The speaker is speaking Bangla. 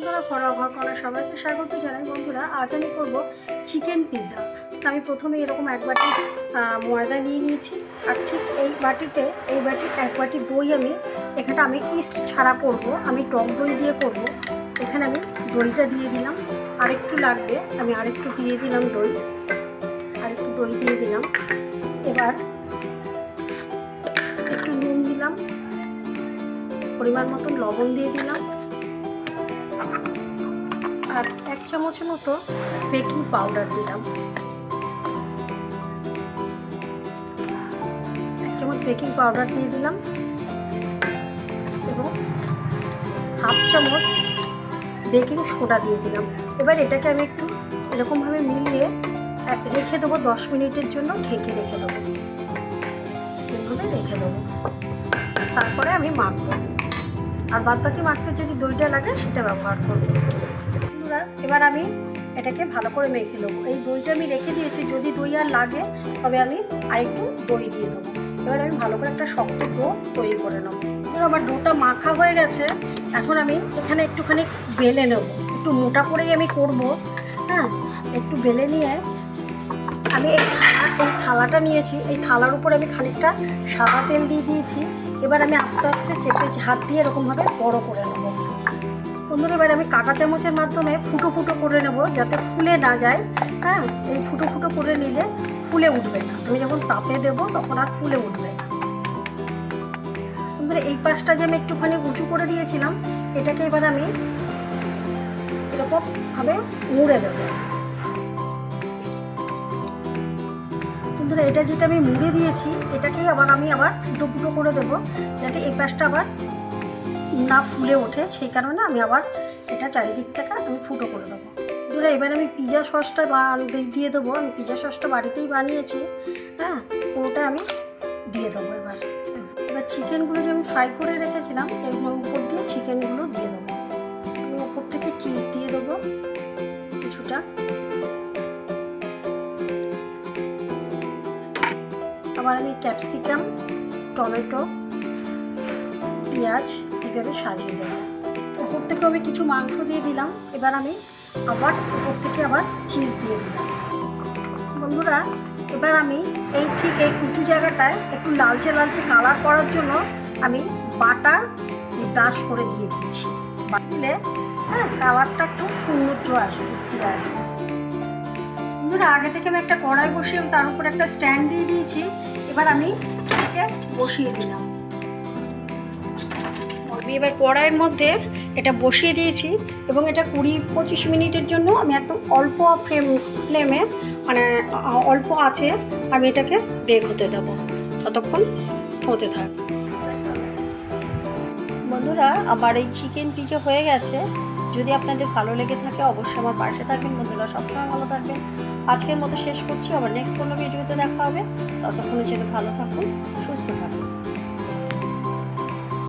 বন্ধুরা ঘরোয়া ঘর করা সবাইকে স্বাগত জানাই। বন্ধুরা, আজ আমি করব চিকেন পিৎজা আমি প্রথমে এরকম এক বাটি ময়দা নিয়ে নিয়েছি। আর ঠিক এই বাটিতে, এই বাটি, এক বাটি দই আমি, এখানটা আমি ইস্ট ছাড়া করব। আমি টক দই দিয়ে করব। এখানে আমি দইটা দিয়ে দিলাম। আরেকটু লাগবে, আমি আরেকটু দিয়ে দিলাম দই। আরেকটু দই দিয়ে দিলাম। এবার একটু নুন দিলাম। পরিমাণ মতন লবণ দিয়ে দিলাম। আর এক চামচের মতো বেকিং পাউডার দিলাম। এক চামচ বেকিং পাউডার দিয়ে দিলাম এবং হাফ চামচ বেকিং সোডা দিয়ে দিলাম। এবার এটাকে আমি একটু এরকমভাবে মিলিয়ে রেখে দেবো দশ মিনিটের জন্য ঢেকে রেখে দেবো। রেখে দেবো। তারপরে আমি মাখবো। আর বাদ বাকি মাখতে যদি দইটা লাগে, সেটা ব্যবহার করব। এবার আমি এটাকে ভালো করে মেখে নেব। এই দইটা আমি রেখে দিয়েছি। যদি দই আর লাগে, তবে আমি আরেকটু দই দিয়ে দেবো। এবার আমি ভালো করে একটা শক্ত ডো তৈরি করে নেব। এবার আমার ডোটা মাখা হয়ে গেছে। এখন আমি এখানে একটুখানি বেলে নেব। একটু মোটা করেই আমি করব হ্যাঁ? একটু বেলে নিয়ে আমি এই থালা এই থালাটা নিয়েছি। এই থালার উপর আমি খানিকটা সাদা তেল দিয়ে দিয়েছি। এবার আমি আস্তে আস্তে চেপে হাত দিয়ে এরকমভাবে বড় করে নেব। বন্ধুরা, এবার আমি কাঁটা চামচের মাধ্যমে ফুটো ফুটো করে নেব যাতে ফুলে না যায়। হ্যাঁ এই ফুটো ফুটো করে নিলে ফুলে উঠবে না। আমি যখন তাপে দেবো তখন আর ফুলে উঠবে না। বন্ধুরা, এই পাশটা যে আমি একটুখানি উঁচু করে দিয়েছিলাম, এটাকে এবার আমি এরকমভাবে মুড়ে দেবো। বন্ধুরা এটা যেটা আমি মুড়ে দিয়েছি, এটাকেই আবার আমি আবার ফুটো করে দেবো, যাতে এই পাশটা আবার না ফুলে ওঠে। সেই কারণে আমি আবার এটা চারিদিকটাকে আমি ফুটো করে দেবো। বন্ধুরা, এবার আমি পিজা সসটা দিয়ে দেবো। আমি পিজা সসটা বাড়িতেই বানিয়েছি হ্যাঁ পুরোটা আমি দিয়ে দেবো এবার। এবার চিকেনগুলো যে আমি ফ্রাই করে রেখেছিলাম, এর উপর দিয়ে চিকেনগুলো দিয়ে দেবো। আমি উপর থেকে চিজ দিয়ে আবার আমি ক্যাপসিকাম টমেটো, পেঁয়াজ এইভাবে সাজিয়ে দেবো। উপর থেকে আমি কিছু মাংস দিয়ে দিলাম, এবার আমি আবার উপর থেকে আবার চিজ দিয়ে দিলাম। বন্ধুরা, এবার আমি এই ঠিক এই উঁচু জায়গাটায় একটু লালচে লালচে কালার করার জন্য আমি বাটার ব্রাশ করে দিয়ে দিচ্ছি। দিলে হ্যাঁ কালারটা একটু সৌন্দর্য আসবে বন্ধুরা, আগে থেকে আমি একটা কড়াই বসিয়ে তার উপর একটা স্ট্যান্ড দিয়ে দিয়েছি। এবার আমি এটাকে বসিয়ে দিলাম। আমি এবার কড়াইয়ের মধ্যে এটা বসিয়ে দিয়েছি এবং এটা কুড়ি পঁচিশ মিনিটের জন্য আমি একদম অল্প ফ্লেম ফ্লেমে মানে অল্প আছে আমি এটাকে বেক হতে দেবো। ততক্ষণ হতে থাক। বন্ধুরা, আমার এই চিকেন পিজা হয়ে গেছে। যদি আপনাদের ভালো লেগে থাকে, অবশ্যই আমার পাশে থাকবেন। বন্ধুরা, সবসময় ভালো থাকবেন। আজকের মতো শেষ করছি। আবার নেক্সট কোনো ভিডিওতে দেখা হবে। ততক্ষণের জন্য ভালো থাকুন, সুস্থ থাকুন।